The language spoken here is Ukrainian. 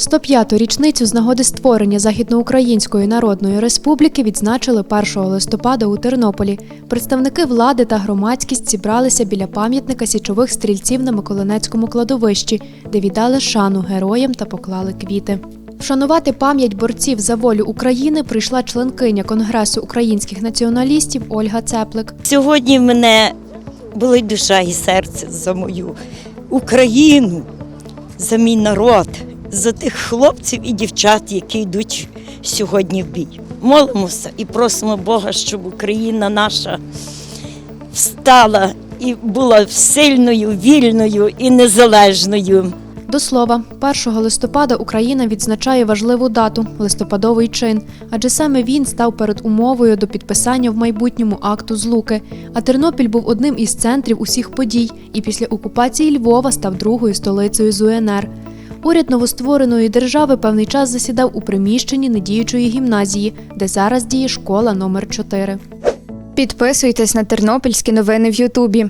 105-ту річницю з нагоди створення Західноукраїнської Народної Республіки відзначили 1 листопада у Тернополі. Представники влади та громадськість зібралися біля пам'ятника січових стрільців на Миколинецькому кладовищі, де віддали шану героям та поклали квіти. Вшанувати пам'ять борців за волю України прийшла членкиня Конгресу українських націоналістів Ольга Цеплик. Сьогодні в мене болить душа і серце за мою Україну, за мій народ, за тих хлопців і дівчат, які йдуть сьогодні в бій. Молимося і просимо Бога, щоб Україна наша встала і була сильною, вільною і незалежною. До слова, 1 листопада Україна відзначає важливу дату листопадовий чин, адже саме він став перед умовою до підписання в майбутньому акту злуки. А Тернопіль був одним із центрів усіх подій і після окупації Львова став другою столицею з УНР. Уряд новоствореної держави певний час засідав у приміщенні недіючої гімназії, де зараз діє школа номер 4 Підписуйтесь на тернопільські новини в Ютубі.